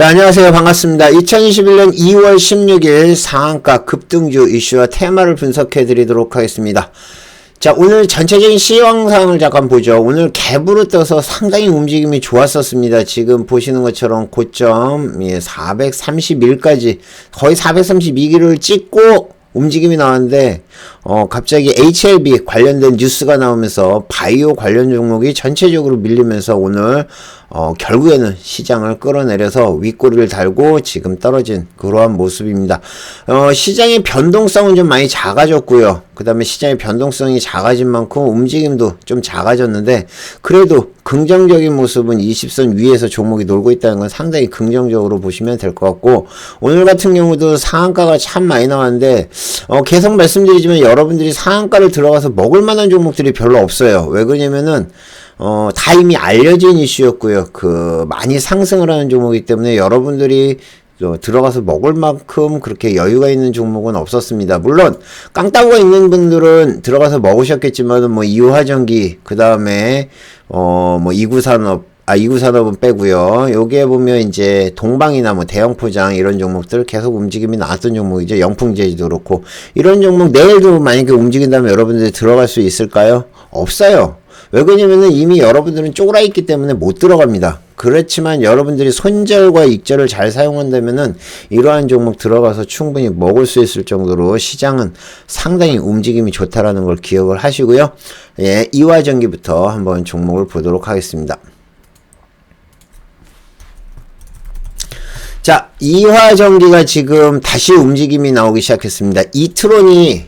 자, 안녕하세요. 반갑습니다. 2021년 2월 16일 상한가 급등주 이슈와 테마를 분석해 드리도록 하겠습니다. 자, 오늘 전체적인 시황상을 잠깐 보죠. 오늘 갭으로 떠서 상당히 움직임이 좋았었습니다. 지금 보시는 것처럼 고점 예, 431까지 거의 432기를 찍고 움직임이 나왔는데 어 갑자기 HLB 관련된 뉴스가 나오면서 바이오 관련 종목이 전체적으로 밀리면서 오늘 어 결국에는 시장을 끌어내려서 윗꼬리를 달고 지금 떨어진 그러한 모습입니다. 어 시장의 변동성은 좀 많이 작아졌고요. 그 다음에 시장의 변동성이 작아진 만큼 움직임도 좀 작아졌는데 그래도 긍정적인 모습은 20선 위에서 종목이 놀고 있다는 건 상당히 긍정적으로 보시면 될 것 같고 오늘 같은 경우도 상한가가 참 많이 나왔는데 어 계속 말씀드리지만 여러분들이 상한가를 들어가서 먹을 만한 종목들이 별로 없어요. 왜 그러냐면은 어, 다 이미 알려진 이슈였고요. 그, 많이 상승을 하는 종목이기 때문에 여러분들이 들어가서 먹을 만큼 그렇게 여유가 있는 종목은 없었습니다. 물론 깡따구가 있는 분들은 들어가서 먹으셨겠지만은 뭐 이유화전기 그 다음에 어뭐 이구산업 아 이구산업은 빼고요. 여기에 보면 이제 동방이나 뭐 대형 포장 이런 종목들 계속 움직임이 나왔던 종목이죠. 영풍제지도 그렇고 이런 종목 내일도 만약에 움직인다면 여러분들이 들어갈 수 있을까요? 없어요. 왜 그러냐면은 이미 여러분들은 쪼그라 있기 때문에 못 들어갑니다. 그렇지만 여러분들이 손절과 익절을 잘 사용한다면은 이러한 종목 들어가서 충분히 먹을 수 있을 정도로 시장은 상당히 움직임이 좋다라는 걸 기억을 하시고요. 예, 이화전기부터 한번 종목을 보도록 하겠습니다. 자, 이화전기가 지금 다시 움직임이 나오기 시작했습니다. 이트론이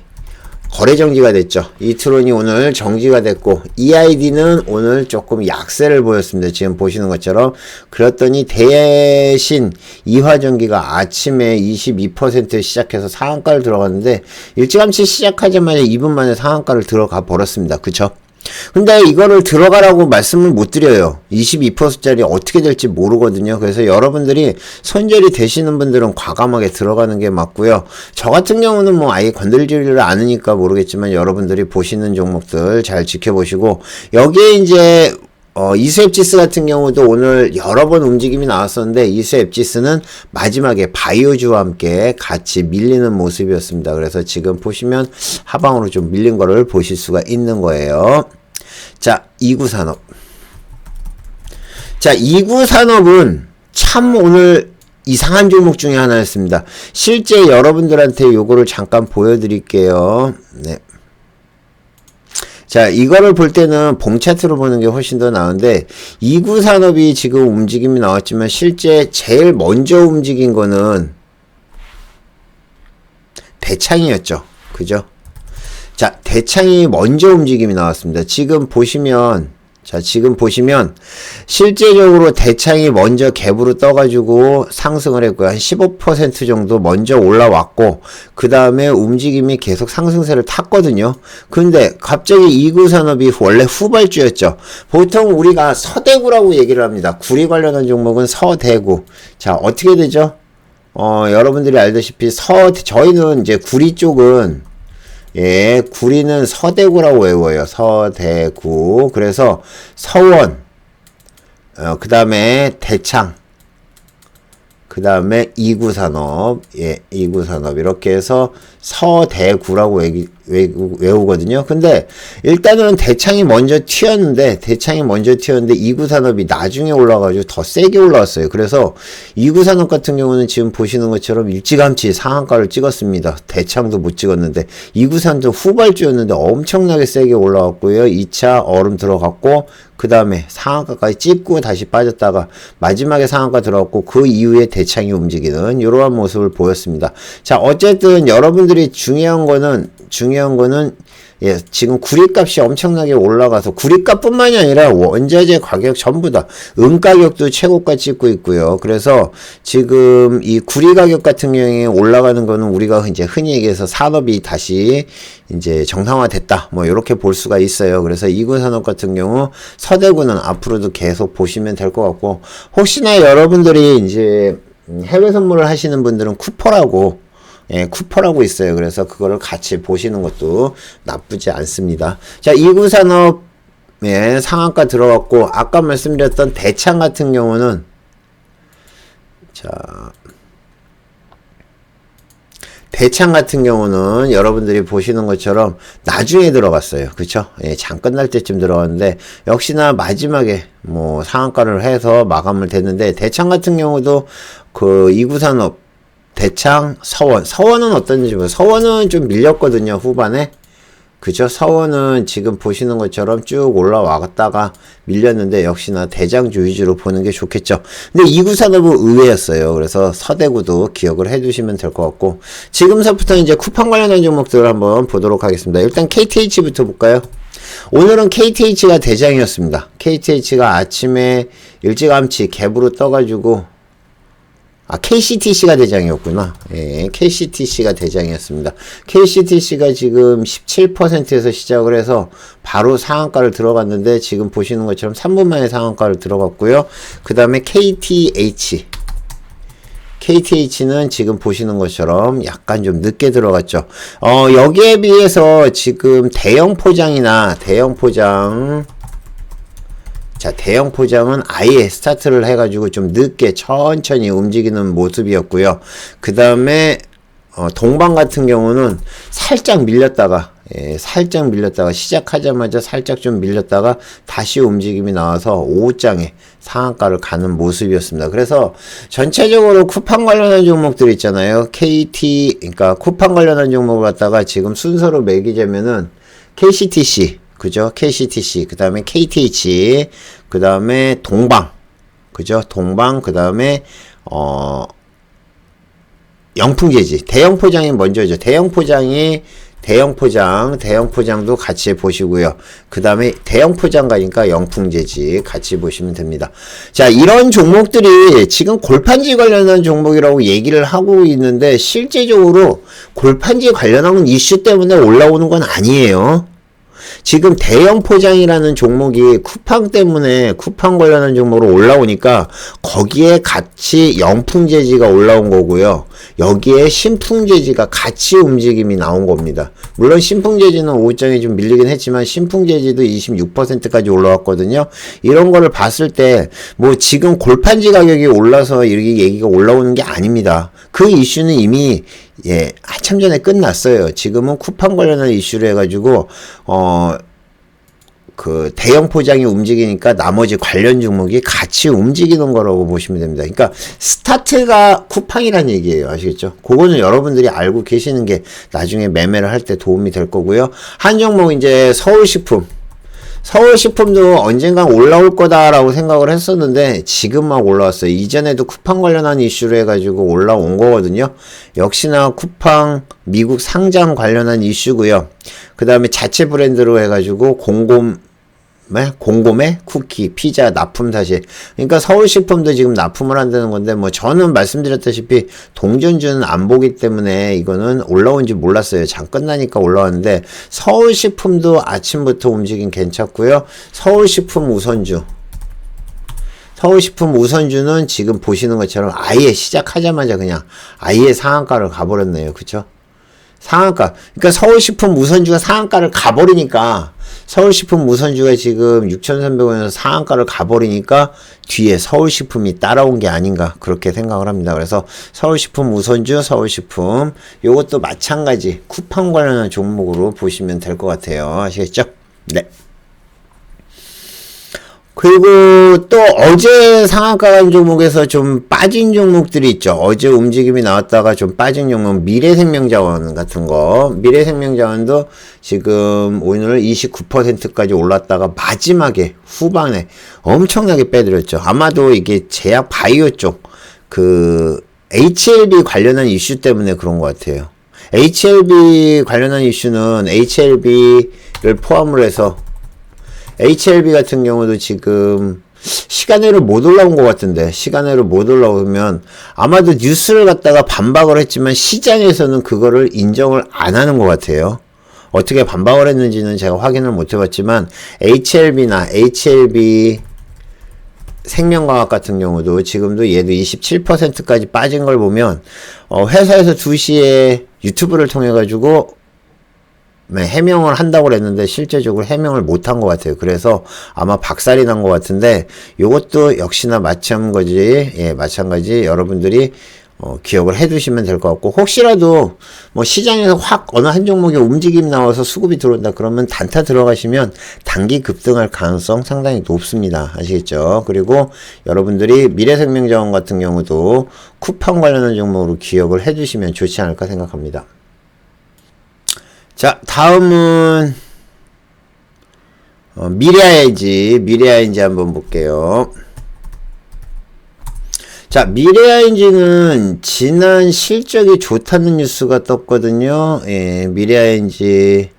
거래 정지가 됐죠. 이트론이 오늘 정지가 됐고 EID는 오늘 조금 약세를 보였습니다. 지금 보시는 것처럼 그랬더니 대신 이화전기가 아침에 22% 시작해서 상한가를 들어갔는데 일찌감치 시작하자마자 2분 만에 상한가를 들어가 버렸습니다. 그쵸? 근데 이거를 들어가라고 말씀을 못 드려요. 22%짜리 어떻게 될지 모르거든요. 그래서 여러분들이 손절이 되시는 분들은 과감하게 들어가는 게 맞고요. 저 같은 경우는 뭐 아예 건들지를 않으니까 모르겠지만 여러분들이 보시는 종목들 잘 지켜보시고 여기에 이제 어, 이수 앱지스 같은 경우도 오늘 여러 번 움직임이 나왔었는데 이수 앱지스는 마지막에 바이오주와 함께 같이 밀리는 모습이었습니다. 그래서 지금 보시면 하방으로 좀 밀린 거를 보실 수가 있는 거예요. 자, 이구산업. 자, 이구산업은 참 오늘 이상한 종목 중에 하나였습니다. 실제 여러분들한테 요거를 잠깐 보여드릴게요. 네. 자, 이거를 볼 때는 봉 차트로 보는 게 훨씬 더 나은데, 이구 산업이 지금 움직임이 나왔지만, 실제 제일 먼저 움직인 거는 대창이었죠. 그죠? 자, 대창이 먼저 움직임이 나왔습니다. 지금 보시면, 자, 지금 보시면 실제적으로 대창이 먼저 갭으로 떠가지고 상승을 했고요. 한 15% 정도 먼저 올라왔고, 그 다음에 움직임이 계속 상승세를 탔거든요. 근데 갑자기 이구 산업이 원래 후발주였죠. 보통 우리가 서대구라고 얘기를 합니다. 구리 관련한 종목은 서대구. 자, 어떻게 되죠? 어, 여러분들이 알다시피 서, 저희는 이제 구리 쪽은 예, 구리는 서대구라고 외워요. 서대구. 그래서 서원, 어, 그 다음에 대창, 그 다음에 이구산업, 예, 이구산업. 이렇게 해서 서대구라고 외기, 외우, 외우거든요. 근데 일단은 대창이 먼저 튀었는데, 대창이 먼저 튀었는데, 이구 산업이 나중에 올라가지고 더 세게 올라왔어요. 그래서 이구 산업 같은 경우는 지금 보시는 것처럼 일찌감치 상한가를 찍었습니다. 대창도 못 찍었는데, 이구 산도 후발주였는데 엄청나게 세게 올라왔고요. 2차 얼음 들어갔고, 그 다음에 상한가까지 찍고 다시 빠졌다가 마지막에 상한가 들어갔고 그 이후에 대창이 움직이는 이러한 모습을 보였습니다. 자 어쨌든 여러분들 이 중요한 거는 중요한 거는 예, 지금 구리값이 엄청나게 올라가서 구리값뿐만이 아니라 원자재 가격 전부 다 은 가격도 최고가 찍고 있고요. 그래서 지금 이 구리 가격 같은 경우에 올라가는 거는 우리가 이제 흔히 얘기해서 산업이 다시 이제 정상화됐다. 뭐 이렇게 볼 수가 있어요. 그래서 이군 산업 같은 경우 서대구는 앞으로도 계속 보시면 될 것 같고 혹시나 여러분들이 이제 해외 선물을 하시는 분들은 쿠퍼라고 예, 쿠퍼라고 있어요. 그래서 그거를 같이 보시는 것도 나쁘지 않습니다. 자, 이구산업 예, 상한가 들어갔고 아까 말씀드렸던 대창 같은 경우는 자. 대창 같은 경우는 여러분들이 보시는 것처럼 나중에 들어갔어요. 그쵸? 예, 장 끝날 때쯤 들어갔는데, 역시나 마지막에 뭐 상한가를 해서 마감을 됐는데, 대창 같은 경우도 그 이구산업, 대창, 서원. 서원은 어떤지 뭐, 서원은 좀 밀렸거든요, 후반에. 그죠? 서원은 지금 보시는 것처럼 쭉 올라왔다가 밀렸는데 역시나 대장주 위주로 보는 게 좋겠죠. 근데 이구산업은 의외였어요. 그래서 서대구도 기억을 해두시면 될 것 같고 지금서부터 이제 쿠팡 관련한 종목들을 한번 보도록 하겠습니다. 일단 KTH부터 볼까요? 오늘은 KTH가 대장이었습니다. KTH가 아침에 일찌감치 갭으로 떠가지고 아, KCTC가 대장이었구나. 예, KCTC가 대장이었습니다. KCTC가 지금 17%에서 시작을 해서 바로 상한가를 들어갔는데 지금 보시는 것처럼 3분 만에 상한가를 들어갔고요. 그 다음에 KTH. KTH는 지금 보시는 것처럼 약간 좀 늦게 들어갔죠. 어, 여기에 비해서 지금 대형 포장이나 대형 포장, 자, 대형 포장은 아예 스타트를 해가지고 좀 늦게 천천히 움직이는 모습이었고요. 그 다음에 어, 동방 같은 경우는 살짝 밀렸다가 예, 살짝 밀렸다가 시작하자마자 살짝 좀 밀렸다가 다시 움직임이 나와서 오후장에 상한가를 가는 모습이었습니다. 그래서 전체적으로 쿠팡 관련한 종목들 있잖아요. KT 그러니까 쿠팡 관련한 종목을 갖다가 지금 순서로 매기자면은 KCTC 그죠? KCTC, 그 다음에 KTH, 그 다음에 동방, 그죠? 동방, 그 다음에, 어, 영풍제지. 대형 포장이 먼저죠. 대형 포장이 대형 포장, 대형 포장도 같이 보시고요. 그 다음에 대형 포장 가니까 영풍제지 같이 보시면 됩니다. 자, 이런 종목들이 지금 골판지 관련한 종목이라고 얘기를 하고 있는데 실제적으로 골판지 관련한 이슈 때문에 올라오는 건 아니에요. 지금 대형 포장이라는 종목이 쿠팡 때문에 쿠팡 관련한 종목으로 올라오니까 거기에 같이 영풍재지가 올라온 거고요. 여기에 신풍재지가 같이 움직임이 나온 겁니다. 물론 신풍재지는 오후장에 좀 밀리긴 했지만 신풍재지도 26%까지 올라왔거든요. 이런 거를 봤을 때 뭐 지금 골판지 가격이 올라서 이렇게 얘기가 올라오는 게 아닙니다. 그 이슈는 이미 예, 한참 전에 끝났어요. 지금은 쿠팡 관련한 이슈를 해가지고, 어, 그 대형 포장이 움직이니까 나머지 관련 종목이 같이 움직이는 거라고 보시면 됩니다. 그러니까 스타트가 쿠팡이란 얘기예요. 아시겠죠? 그거는 여러분들이 알고 계시는 게 나중에 매매를 할 때 도움이 될 거고요. 한 종목 이제 서울식품 서울식품도 언젠간 올라올 거다라고 생각을 했었는데 지금 막 올라왔어요. 이전에도 쿠팡 관련한 이슈로 해가지고 올라온 거거든요. 역시나 쿠팡 미국 상장 관련한 이슈고요. 그 다음에 자체 브랜드로 해가지고 공곰 네? 공곰의 쿠키, 피자 납품 사실. 그러니까 서울식품도 지금 납품을 한다는 건데 뭐 저는 말씀드렸다시피 동전주는 안 보기 때문에 이거는 올라온지 몰랐어요. 장 끝나니까 올라왔는데 서울식품도 아침부터 움직임 괜찮고요. 서울식품 우선주. 서울식품 우선주는 지금 보시는 것처럼 아예 시작하자마자 그냥 아예 상한가를 가버렸네요. 그쵸? 상한가. 그러니까 서울식품 우선주가 상한가를 가버리니까 서울식품 우선주가 지금 6,300원에서 상한가를 가버리니까 뒤에 서울식품이 따라온 게 아닌가 그렇게 생각을 합니다. 그래서 서울식품 우선주, 서울식품 요것도 마찬가지 쿠팡 관련한 종목으로 보시면 될 것 같아요. 아시겠죠? 네. 그리고 또 어제 상한가 간 종목에서 좀 빠진 종목들이 있죠. 어제 움직임이 나왔다가 좀 빠진 종목 미래생명자원 같은 거. 미래생명자원도 지금 오늘 29%까지 올랐다가 마지막에 후반에 엄청나게 빼들었죠. 아마도 이게 제약 바이오 쪽그 HLB 관련한 이슈 때문에 그런 것 같아요. HLB 관련한 이슈는 HLB를 포함을 해서 HLB 같은 경우도 지금 시간외로 못 올라온 것 같은데 시간외로 못 올라오면 아마도 뉴스를 갖다가 반박을 했지만 시장에서는 그거를 인정을 안 하는 것 같아요. 어떻게 반박을 했는지는 제가 확인을 못 해봤지만 HLB나 HLB 생명과학 같은 경우도 지금도 얘도 27%까지 빠진 걸 보면 어 회사에서 2시에 유튜브를 통해 가지고 네, 해명을 한다고 그랬는데 실제적으로 해명을 못한 것 같아요. 그래서 아마 박살이 난 것 같은데 요것도 역시나 마찬가지, 예, 마찬가지 여러분들이 어, 기억을 해 두시면 될 것 같고 혹시라도 뭐 시장에서 확 어느 한 종목에 움직임 나와서 수급이 들어온다 그러면 단타 들어가시면 단기 급등할 가능성 상당히 높습니다. 아시겠죠? 그리고 여러분들이 미래생명자원 같은 경우도 쿠팡 관련한 종목으로 기억을 해 두시면 좋지 않을까 생각합니다. 자, 다음은 어, 미래아이지 미래아이지 한번 볼게요. 자, 미래아이인지는 지난 실적이 좋다는 뉴스가 떴거든요. 예, 미래아이인지.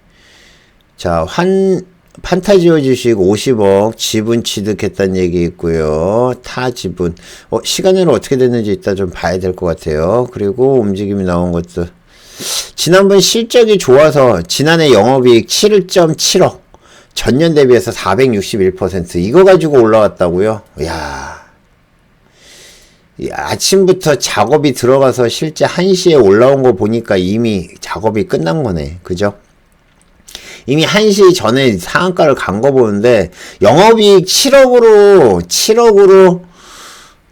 자, 환, 판타지오 주식 50억 지분 취득했다는 얘기 있고요. 타 지분. 어, 시간으로 어떻게 됐는지 이따 좀 봐야 될 것 같아요. 그리고 움직임이 나온 것도. 지난번 실적이 좋아서 지난해 영업이익 7.7억. 전년 대비해서 461% 이거 가지고 올라왔다고요? 야 아침부터 작업이 들어가서 실제 1시에 올라온 거 보니까 이미 작업이 끝난 거네. 그죠? 이미 1시 전에 상한가를 간 거 보는데 영업이익 7억으로 7억으로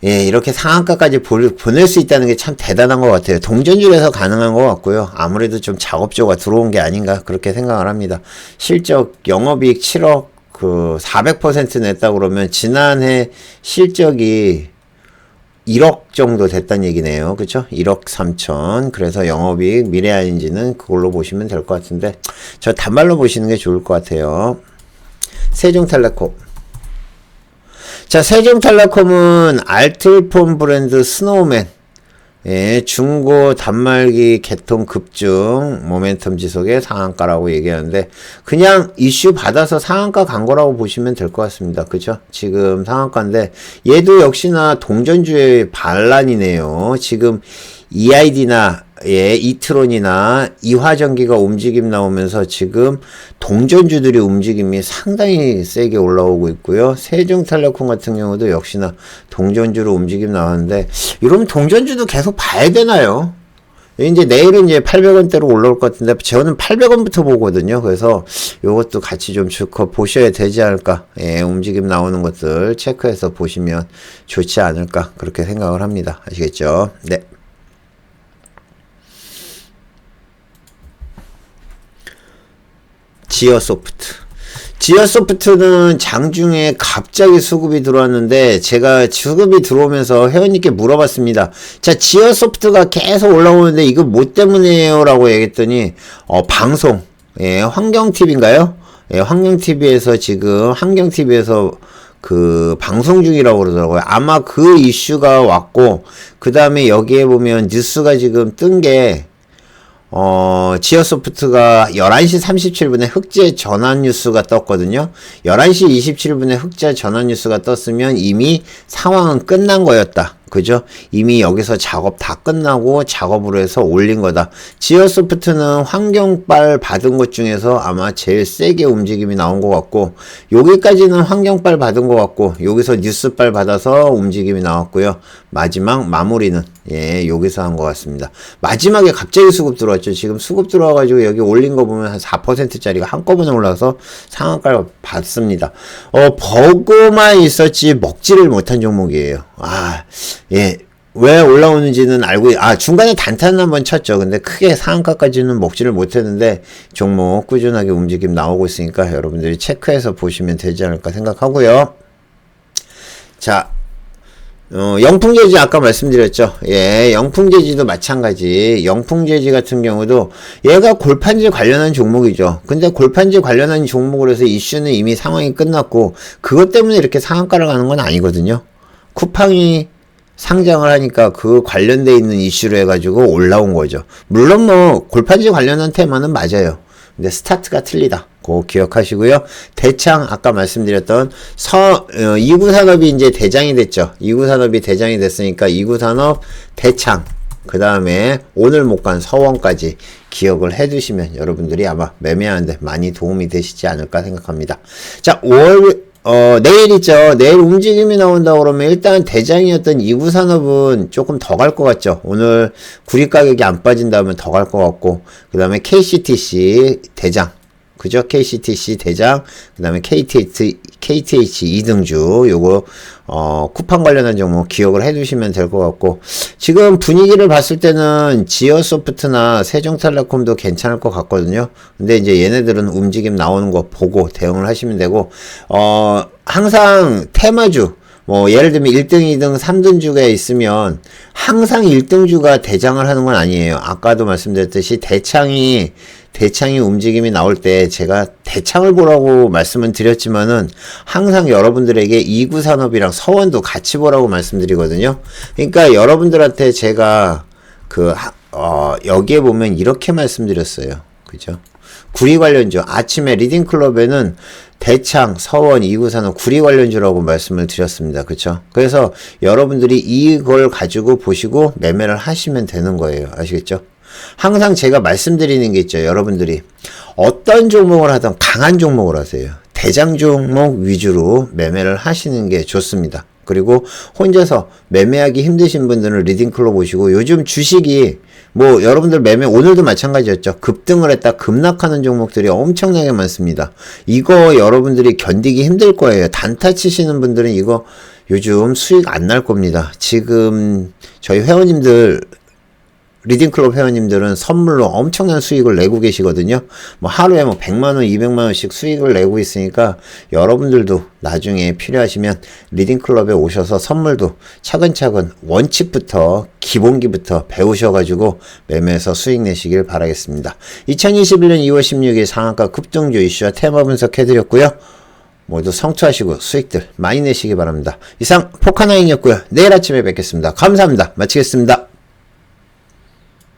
예, 이렇게 상한가까지 보낼 수 있다는 게 참 대단한 것 같아요. 동전줄에서 가능한 것 같고요. 아무래도 좀 작업조가 들어온 게 아닌가 그렇게 생각을 합니다. 실적 영업이익 7억 그 400% 냈다 그러면 지난해 실적이 1억 정도 됐단 얘기네요. 그쵸? 1억 3천. 그래서 영업이익 미래아인지는 그걸로 보시면 될 것 같은데, 저 단말로 보시는 게 좋을 것 같아요. 세종텔레콤. 자, 세종텔레콤은 알뜰폰 브랜드 스노우맨. 예, 중고 단말기 개통 급증 모멘텀 지속의 상한가라고 얘기하는데 그냥 이슈 받아서 상한가 간 거라고 보시면 될 것 같습니다. 그죠? 지금 상한가인데 얘도 역시나 동전주의 반란이네요. 지금 EID나 예, 이트론이나 이화전기가 움직임 나오면서 지금 동전주들이 움직임이 상당히 세게 올라오고 있고요. 세종텔레콤 같은 경우도 역시나 동전주로 움직임 나왔는데 이러면 동전주도 계속 봐야 되나요? 이제 내일은 이제 800원대로 올라올 것 같은데 저는 800원부터 보거든요. 그래서 이것도 같이 좀 보셔야 되지 않을까. 예, 움직임 나오는 것들 체크해서 보시면 좋지 않을까 그렇게 생각을 합니다. 아시겠죠? 네. 지어소프트. 지어소프트는 장중에 갑자기 수급이 들어왔는데 제가 수급이 들어오면서 회원님께 물어봤습니다. 자, 지어소프트가 계속 올라오는데 이거 뭐 때문이에요? 라고 얘기했더니 어, 방송. 예, 환경TV인가요? 예, 환경TV에서 지금 환경TV에서 그 방송 중이라고 그러더라고요. 아마 그 이슈가 왔고 그 다음에 여기에 보면 뉴스가 지금 뜬게 어, 지어소프트가 11시 37분에 흑제 전환 뉴스가 떴거든요. 11시 27분에 흑제 전환 뉴스가 떴으면 이미 상황은 끝난 거였다. 그죠? 이미 여기서 작업 다 끝나고 작업으로 해서 올린 거다. 지어소프트는 환경빨 받은 것 중에서 아마 제일 세게 움직임이 나온 것 같고, 여기까지는 환경빨 받은 것 같고, 여기서 뉴스빨 받아서 움직임이 나왔고요. 마지막 마무리는, 예, 여기서 한 것 같습니다. 마지막에 갑자기 수급 들어왔죠. 지금 수급 들어와가지고 여기 올린 거 보면 한 4%짜리가 한꺼번에 올라서 상한가를 받습니다. 어, 버그만 있었지 먹지를 못한 종목이에요. 아, 예. 왜 올라오는지는 알고, 아, 중간에 단타는 한번 쳤죠. 근데 크게 상한가까지는 먹지를 못했는데, 종목 꾸준하게 움직임 나오고 있으니까 여러분들이 체크해서 보시면 되지 않을까 생각하고요. 자, 어, 영풍제지 아까 말씀드렸죠. 예, 영풍제지도 마찬가지. 영풍제지 같은 경우도 얘가 골판지 관련한 종목이죠. 근데 골판지 관련한 종목으로 해서 이슈는 이미 상황이 끝났고 그것 때문에 이렇게 상한가를 가는 건 아니거든요. 쿠팡이 상장을 하니까 그 관련돼 있는 이슈로 해가지고 올라온 거죠. 물론 뭐 골판지 관련한 테마는 맞아요. 근데 스타트가 틀리다. 그 기억하시고요. 대창 아까 말씀드렸던 서 어, 이구 산업이 이제 대장이 됐죠. 이구 산업이 대장이 됐으니까 이구 산업 대창 그 다음에 오늘 못 간 서원까지 기억을 해두시면 여러분들이 아마 매매하는데 많이 도움이 되시지 않을까 생각합니다. 자, 월 어, 내일 있죠. 내일 움직임이 나온다 그러면 일단 대장이었던 2구 산업은 조금 더 갈 것 같죠. 오늘 구리 가격이 안 빠진다면 더 갈 것 같고, 그 다음에 KCTC 대장. 그죠? KCTC 대장, 그 다음에 KTH, KTH 이등주, 요거, 어, 쿠팡 관련한 종목 기억을 해두시면 될 것 같고, 지금 분위기를 봤을 때는 지어소프트나 세종텔레콤도 괜찮을 것 같거든요. 근데 이제 얘네들은 움직임 나오는 거 보고 대응을 하시면 되고, 어, 항상 테마주, 뭐 예를 들면 1등, 2등, 3등 주가 있으면 항상 1등 주가 대장을 하는 건 아니에요. 아까도 말씀드렸듯이 대창이 대창이 움직임이 나올 때 제가 대창을 보라고 말씀은 드렸지만은 항상 여러분들에게 2구 산업이랑 서원도 같이 보라고 말씀드리거든요. 그러니까 여러분들한테 제가 그 하- 어, 여기에 보면 이렇게 말씀드렸어요. 그죠? 구리 관련주 아침에 리딩 클럽에는 대창, 서원, 이구산업 구리 관련주라고 말씀을 드렸습니다. 그렇죠? 그래서 여러분들이 이걸 가지고 보시고 매매를 하시면 되는 거예요. 아시겠죠? 항상 제가 말씀드리는 게 있죠. 여러분들이 어떤 종목을 하든 강한 종목을 하세요. 대장 종목 위주로 매매를 하시는 게 좋습니다. 그리고 혼자서 매매하기 힘드신 분들은 리딩클럽 보시고 요즘 주식이 뭐 여러분들 매매 오늘도 마찬가지였죠. 급등을 했다 급락하는 종목들이 엄청나게 많습니다. 이거 여러분들이 견디기 힘들 거예요. 단타 치시는 분들은 이거 요즘 수익 안 날 겁니다. 지금 저희 회원님들 리딩클럽 회원님들은 선물로 엄청난 수익을 내고 계시거든요. 뭐 하루에 뭐 100만원, 200만원씩 수익을 내고 있으니까 여러분들도 나중에 필요하시면 리딩클럽에 오셔서 선물도 차근차근 원칙부터 기본기부터 배우셔가지고 매매해서 수익 내시길 바라겠습니다. 2021년 2월 16일 상한가 급등주 이슈와 테마 분석해드렸고요. 모두 성투하시고 수익들 많이 내시기 바랍니다. 이상 포카나인이었고요. 내일 아침에 뵙겠습니다. 감사합니다. 마치겠습니다.